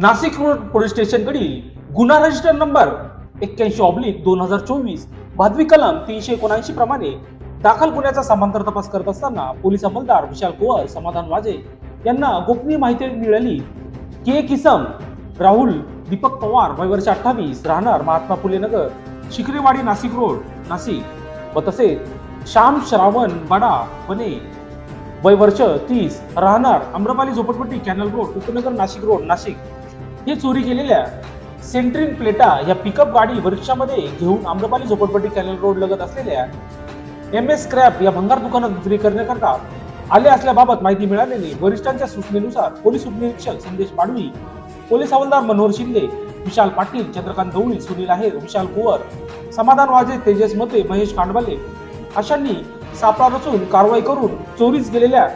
Nashik road police स्टेशनकडील गुन्हा register number एक्क्याऐंशी oblique दोन हजार चोवीस भादवी कलम तीनशे एकोणऐंशी प्रमाणे दाखल गुन्ह्याचा समांतर तपास करत असताना पोलीस अंमलदार विशाल कुवर समाधान वाजे यांना गोपनीय माहिती मिळाली. के. किसम राहुल दीपक पवार वय वर्ष अठ्ठावीस राहणार महात्मा फुले नगर शिकरेवाडी नाशिक रोड नाशिक. व तसेच श्याम श्रावण बडा वने वय वर्ष तीस राहणार अम्रपाली झोपडपट्टी कॅनल रोड उपनगर नाशिक रोड नाशिक. हे चोरी केलेल्या सेंट्रिंग प्लेटा या पिकअप गाडी वृक्षामध्ये घेऊन आम्रपाली झोपडपट्टी कॅनल रोड लगत असलेल्या एम एस क्रॅप या भंगार दुकानात विक्री करण्याकरता आले असल्याबाबत माहिती मिळालेली वरिष्ठांच्या सूचनेनुसार पोलीस उपनिरीक्षक संदेश पाडवी पोलीस हवालदार मनोहर शिंदे विशाल पाटील चंद्रकांत गवळी सुनील आहेर विशाल कुवर समाधान वाजे तेजस मते महेश कांडवाले अशांनी सापळा रचून कारवाई करून चोरीस गेलेल्या